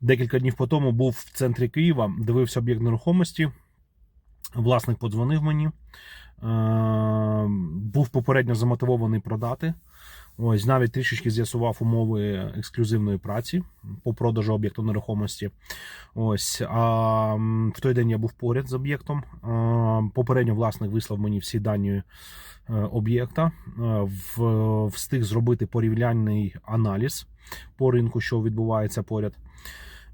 Декілька днів по тому був в центрі Києва, дивився об'єкт нерухомості. Власник подзвонив мені. Е, був попередньо замотивований продати. Ось навіть трішечки з'ясував умови ексклюзивної праці по продажу об'єкту нерухомості. Ось а в той день я був поряд з об'єктом. Е, Попередньо власник вислав мені всі дані е, об'єкта, встиг зробити порівняльний аналіз по ринку, що відбувається поряд.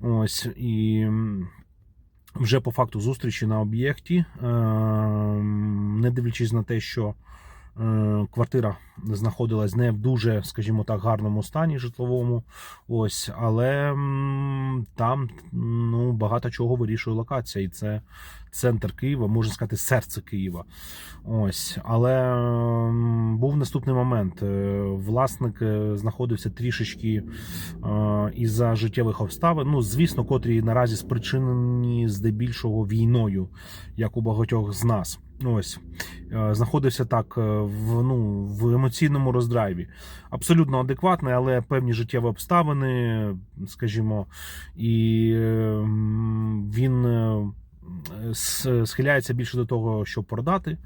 Ось і вже по факту зустрічі на об'єкті, е, не дивлячись на те, що квартира знаходилась не в дуже, скажімо так, гарному стані житловому. Ось, але там ну, багато чого вирішує локація, і це центр Києва, можна сказати, серце Києва. Ось, але був наступний момент. Е, Власник е, знаходився трішечки е, із-за життєвих обставин. Ну, звісно, котрі наразі спричинені здебільшого війною, як у багатьох з нас. Ось Е, знаходився так е, в, ну, в емоційному роздрайві. Абсолютно адекватний, але певні життєві обставини, скажімо, і е, він е, схиляється більше до того, щоб продати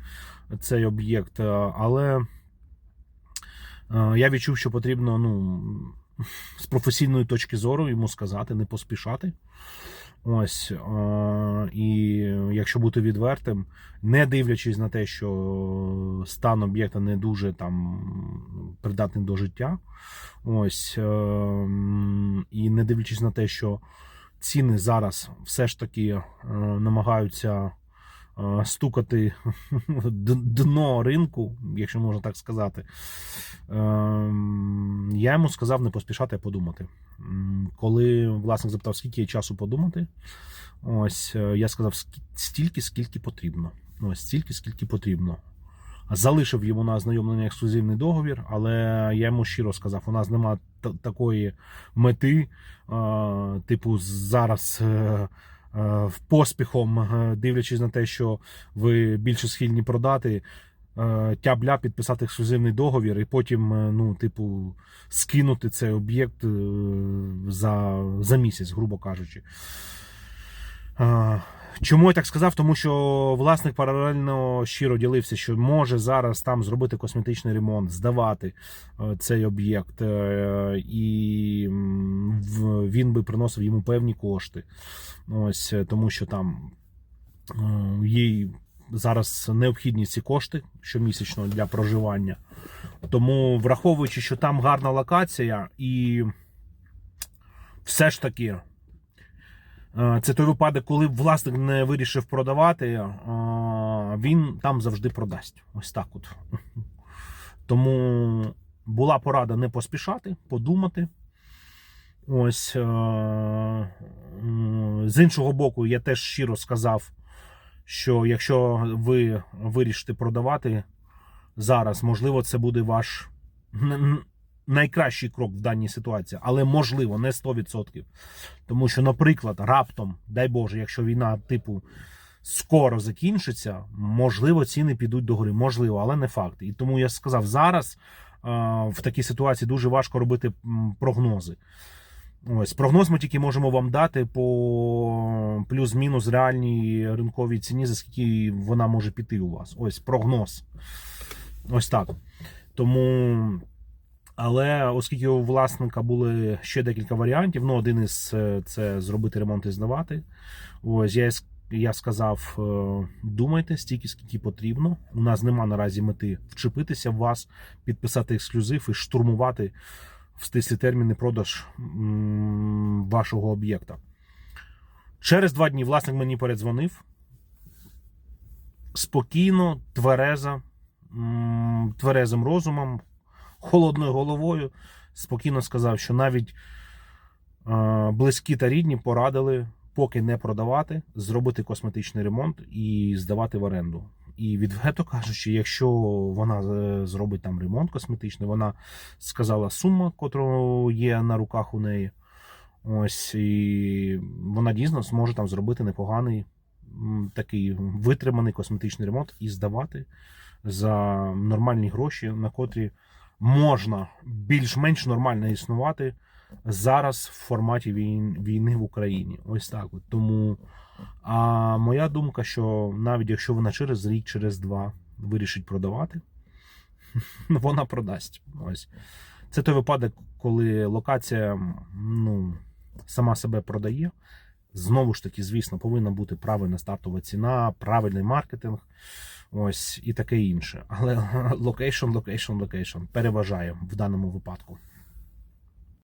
цей об'єкт. Але я відчув, що потрібно ну, з професійної точки зору йому сказати, не поспішати. Ось, е, і якщо бути відвертим, не дивлячись на те, що стан об'єкта не дуже там придатний до життя, ось, е, і не дивлячись на те, що ціни зараз все ж таки е, намагаються стукати дно ринку, якщо можна так сказати, ем, я йому сказав не поспішати, а подумати. Коли власник запитав, скільки є часу подумати, ось е, я сказав стільки, скільки потрібно. Ось стільки, скільки потрібно. Залишив йому на ознайомлення ексклюзивний договір, але я йому щиро сказав: у нас немає такої мети, е, типу, зараз. Е, В поспіхом, е, дивлячись на те, що ви більше схильні продати, е, тябля підписати ексклюзивний договір і потім, ну, типу, скинути цей об'єкт за, за місяць, грубо кажучи. Чому я так сказав? Тому що власник паралельно щиро ділився, що може зараз там зробити косметичний ремонт, здавати цей об'єкт, і він би приносив йому певні кошти. Ось е, тому, що там е, їй зараз необхідні ці кошти щомісячно для проживання. Тому, враховуючи, що там гарна локація, і все ж таки. е, Це той випадок, коли власник не вирішив продавати, е, він там завжди продасть. Ось так от. Тому була порада не поспішати, подумати. Ось е, з іншого боку, я теж щиро сказав, що якщо ви вирішите продавати зараз, можливо, це буде ваш найкращий крок в даній ситуації, але можливо, не 100%. Тому що, наприклад, раптом, дай Боже, якщо війна типу скоро закінчиться, можливо, ціни підуть догори. Можливо, але не факт. І тому я сказав, зараз е, в такій ситуації дуже важко робити прогнози. Ось прогноз ми тільки можемо вам дати по плюс-мінус реальній ринковій ціні, за скільки вона може піти у вас. Ось прогноз. Ось так. Тому. Але оскільки у власника були ще декілька варіантів, ну один із е, це зробити ремонт і здавати. Ось я, я сказав: е, думайте стільки, скільки потрібно. У нас нема наразі мети вчепитися в вас, підписати ексклюзив і штурмувати в стислі терміни продаж вашого об'єкта. Через два дні власник мені передзвонив. Спокійно, тверезо, тверезим розумом, холодною головою. Спокійно сказав, що навіть е, близькі та рідні порадили, поки не продавати, зробити косметичний ремонт і здавати в оренду. І відверто кажучи, якщо вона е, зробить там ремонт косметичний, вона сказала сума, котра є на руках у неї. Ось і вона дійсно зможе там зробити непоганий такий витриманий косметичний ремонт і здавати за нормальні гроші, на котрі можна більш-менш нормально існувати зараз в форматі війни в Україні. Ось так. От. Тому а моя думка, що навіть якщо вона через рік, через два вирішить продавати, вона продасть. Ось. Це той випадок, коли локація ну, сама себе продає. Знову ж таки, звісно, повинна бути правильна стартова ціна, правильний маркетинг, ось і таке інше. Але локейшн, локейшн, локейшн переважає в даному випадку.